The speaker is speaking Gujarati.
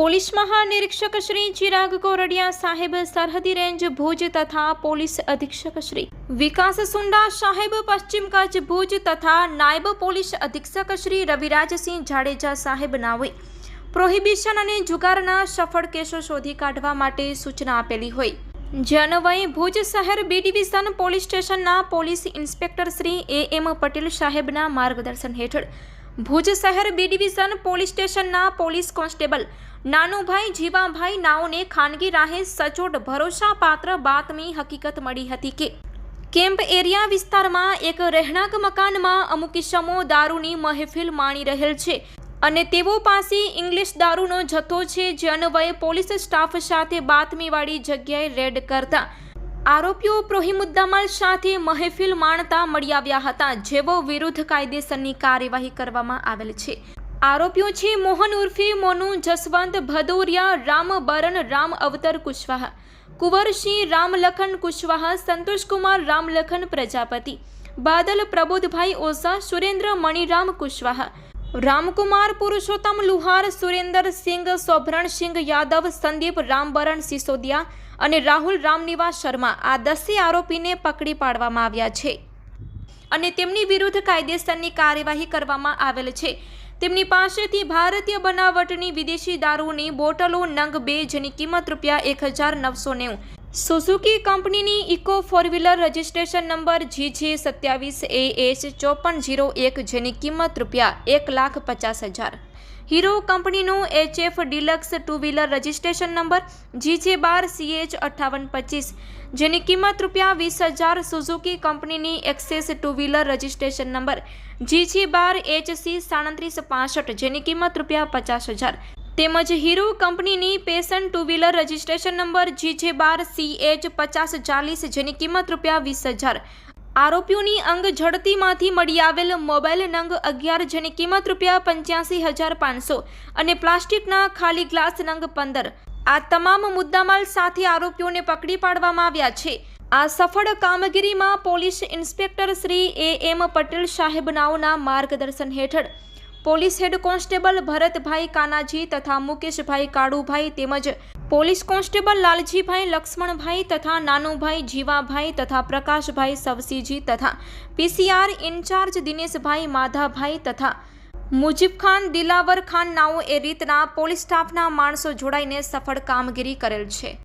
પોલીસ મહાનિરીક્ષક શ્રી ચિરાગ કોરડિયા સાહેબ સરહદી રેન્જ ભુજ તથા પોલીસ અધિક્ષક શ્રી વિકાસ સુંડા સાહેબ પશ્ચિમ કચ્છ ભુજ તથા નાયબ પોલીસ અધિક્ષક શ્રી રવિરાજસિંહ જાડેજા સાહેબ હોય. પ્રોહિબિશન અને જુગારના સફળ કેસો શોધી કાઢવા માટે સૂચના આપેલી હોય. જનવય ભુજ શહેર બી ડિવિઝન પોલીસ સ્ટેશનના police inspector Shri A M Patel સાહેબના માર્ગદર્શન હેઠળ ભુજ શહેર બી ડિવિઝન પોલીસ સ્ટેશનના પોલીસ કોન્સ્ટેબલ નાનુભાઈ જીવાભાઈ નાઓને ખાનગી રાહે સચોટ ભરોસાપાત્ર બાતમી હકીકત મળી હતી કે કેમ્પ એરિયા વિસ્તારમાં એક રહેણાંક મકાનમાં અમુક ઇસમો દારૂની મહેફિલ માણી રહેલ છે અને તેઓ પાસે ઇંગ્લિશ દારૂનો જથ્થો છે જે અન્વયે પોલીસ સ્ટાફ સાથે બાતમીવાળી જગ્યાએ રેડ કરતા આરોપીઓ પ્રોહિમુદ્દામાલ સાથે મહેફિલ માણતા મળી આવ્યા હતા જેવો વિરુદ્ધ કાયદેસરની કાર્યવાહી કરવામાં આવેલ છે. આરોપીઓ છે મોહન ઉર્ફે મોનુ, જસવંત ભદૌરિયા, રામ બરન, રામ અવતર કુશવાહા કુંવરસિંહ રામલખન કુશવાહા સંતોષકુમાર રામલખન પ્રજાપતિ, બાદલ પ્રબોધભાઈ ઓઝા, સુરેન્દ્ર મણિરામ કુશવાહા રામકુમાર પુરુષોત્તમ લુહાર, સુરેન્દર સિંઘ સોભરણ સિંઘ, યાદવ, સંદીપ, રામબરણ સિસોદિયા અને રાહુલ રામનિવાસ શર્મા આ દસે આરોપીને પકડી પાડવામાં આવ્યા છે. અને તેમની વિરુદ્ધ કાયદેસરની કાર્યવાહી કરવામાં આવેલ છે. તેમની પાસેથી ભારતીય બનાવટની વિદેશી દારૂની બોટલો નંગ બે જેની કિંમત રૂપિયા એક હજાર નવસો નેવું સુઝુકી કંપનીની Eeco four wheeler registration number G J સત્યાવીસ એ એચ ચોપન જીરો એક જેની કિંમત રૂપિયા એક લાખ પચાસ હજાર. હીરો કંપનીનું HF Deluxe two wheeler registration number G J બાર સી એચ અઠ્ઠાવન પચીસ જેની કિંમત રૂપિયા વીસ હજાર સુઝુકી કંપનીની Access two wheeler registration number G G બાર એચ સી સાડત્રીસ પાસઠ જેની કિંમત રૂપિયા પચાસ હજાર. તેમજ હીરો કંપનીની Passion two wheeler registration number G J બાર સી એચ પચાસ ચાલીસ જેની કિંમત રૂપિયા વીસ હજાર. આરોપીઓની અંગ ઝડતીમાંથી મળી આવેલ મોબાઈલ નંગ અગિયાર જેની કિંમત રૂપિયા પંચ્યાસી હજાર પાંચસો અને પ્લાસ્ટિકના ખાલી ગ્લાસ નંગ પંદર. આ તમામ મુદ્દામાલ સાથે આરોપીઓને પકડી પાડવામાં આવ્યા છે. આ સફળ કામગીરીમાં police inspector Shri A M Patel સાહેબ નાઓના માર્ગદર્શન હેઠળ police head constable Bharatbhai Kanaji તથા મુકેશભાઈ કાળુભાઈ તેમજ પોલીસ કોન્સ્ટેબલ લાલજીભાઈ, લક્ષ્મણભાઈ તથા નાનુભાઈ જીવાભાઈ તથા પ્રકાશભાઈ સવસીજી તથા પીસીઆર ઇન્ચાર્જ દિનેશભાઈ માધાભાઈ તથા મુજીબ ખાન, દિલાવર ખાન નાઓ એ રીતના પોલીસ સ્ટાફના માણસો જોડાઈને સફળ કામગીરી કરેલ છે.